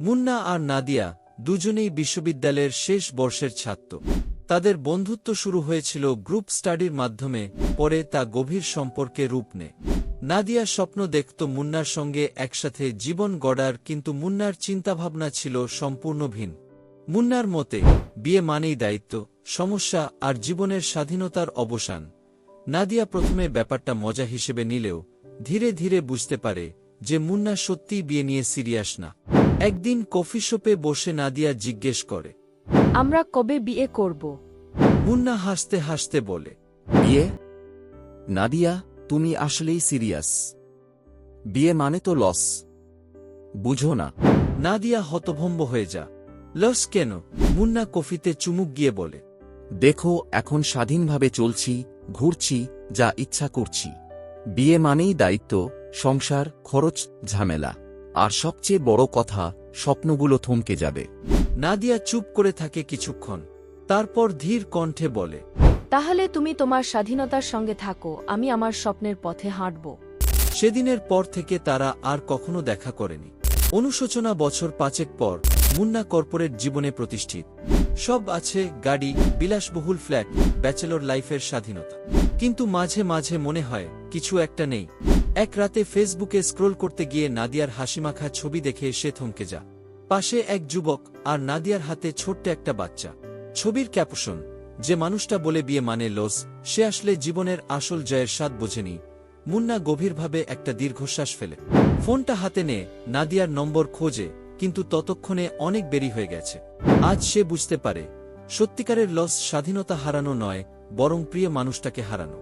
মুন্না আর নাদিয়া দুজনেই বিশ্ববিদ্যালয়ের শেষ বর্ষের ছাত্র। তাদের বন্ধুত্ব শুরু হয়েছিল গ্রুপ স্টাডির মাধ্যমে, পরে তা গভীর সম্পর্কে রূপ নেয়। নাদিয়া স্বপ্ন দেখত মুন্নার সঙ্গে একসাথে জীবন গড়ার, কিন্তু মুন্নার চিন্তাভাবনা ছিল সম্পূর্ণ ভিন্ন। মুন্নার মতে, বিয়ে মানেই দায়িত্ব, সমস্যা আর জীবনের স্বাধীনতার অবসান। নাদিয়া প্রথমে ব্যাপারটা মজা হিসেবে নিলেও, ধীরে ধীরে বুঝতে পারে যে মুন্না সত্যিই বিয়ে নিয়ে সিরিয়াস না। একদিন কফি শপে বসে নাদিয়া জিজ্ঞেস করে আমরা কবে বিয়ে করব? মুন্না হাসতে হাসতে বলে বিয়ে? নাদিয়া তুমি আসলেই সিরিয়াস। বিয়ে মানে তো লস। বুঝো না। নাদিয়া হতভম্ব হয়ে যা। লস কেন? মুন্না কফিতে চুমুক গিয়ে বলে দেখো এখন স্বাধীনভাবে চলছি ঘুরছি যা ইচ্ছা করছি। বিয়ে মানেই দায়িত্ব সংসার খরচ ঝামেলা। আর সবচেয়ে বড় কথা স্বপ্নগুলো থমকে যাবে। নাদিয়া চুপ করে থাকে কিছুক্ষণ। তারপর ধীর কণ্ঠে বলে তাহলে তুমি তোমার স্বাধীনতার সঙ্গে থাকো আমি আমার স্বপ্নের পথে হাঁটব। সেদিনের পর থেকে তারা আর কখনো দেখা করেনি। অনুশোচনা বছর পাঁচেক পর মুন্না কর্পোরেট জীবনে প্রতিষ্ঠিত। সব আছে গাড়ি বিলাসবহুল ফ্ল্যাট ব্যাচেলর লাইফের স্বাধীনতা। কিন্তু মাঝে মাঝে মনে হয় কিছু একটা নেই। এক রাতে ফেসবুকে স্ক্রোল করতে গিয়ে নাদিয়ার হাসিমাখা ছবি দেখে সে থমকে যা পাশে এক যুবক আর নাদিয়ার হাতে ছোট্ট একটা বাচ্চা। ছবির ক্যাপশন, যে মানুষটা বলে বিয়ে মানে লস, সে আসলে জীবনের আসল জয়ের স্বাদ বোঝেনি। মুন্না গভীরভাবে একটা দীর্ঘশ্বাস ফেলে। ফোনটা হাতে নিয়ে নাদিয়ার নম্বর খোঁজে, কিন্তু ততক্ষণে অনেক বেরি হয়ে গেছে। আজ সে বুঝতে পারে, সত্যিকারের লস স্বাধীনতা হারানো নয়, বরং প্রিয় মানুষটাকে হারানো।